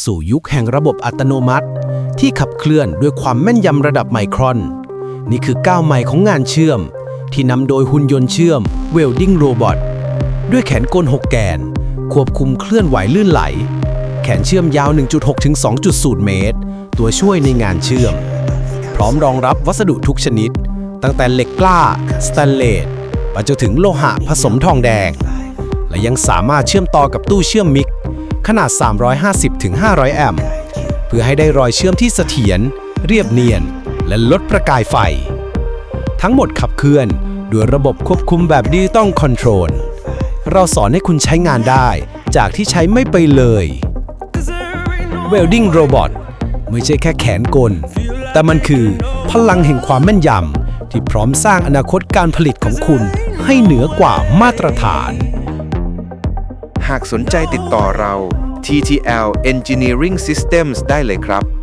สู่ยุคแห่งระบบอัตโนมัติ ที่ขับเคลื่อนด้วยความแม่นยำระดับไมครอน นี่คือก้าวใหม่ของงานเชื่อม ที่นำโดยหุ่นยนต์เชื่อม Welding Robot ด้วยแขนกล6แกน ควบคุมเคลื่อนไหวลื่นไหล แขนเชื่อมยาว 1.6 ถึง 2.0 เมตร ตัวช่วยในงานเชื่อม พร้อมรองรับวัสดุทุกชนิด ตั้งแต่เหล็กกล้าสแตนเลสไปจนถึงโลหะผสมทองแดง และยังสามารถเชื่อมต่อกับตู้เชื่อมมิก ขนาด 350ถึง500 แอมป์เพื่อให้ได้รอยเชื่อมที่เสถียรเรียบเนียน และลดประกายไฟ ทั้งหมดขับเคลื่อนด้วยระบบควบคุมแบบดิจิตอลคอนโทรลเราสอนให้คุณใช้งานได้จากที่ใช้ไม่ไปเลย Welding Robot ไม่ใช่แค่แขนกล แต่มันคือพลังแห่งความแม่นยำที่พร้อมสร้างอนาคตการผลิตของคุณให้เหนือกว่ามาตรฐานากสนใจติดต่อเรา TTL Engineering Systems ได้เลยครับ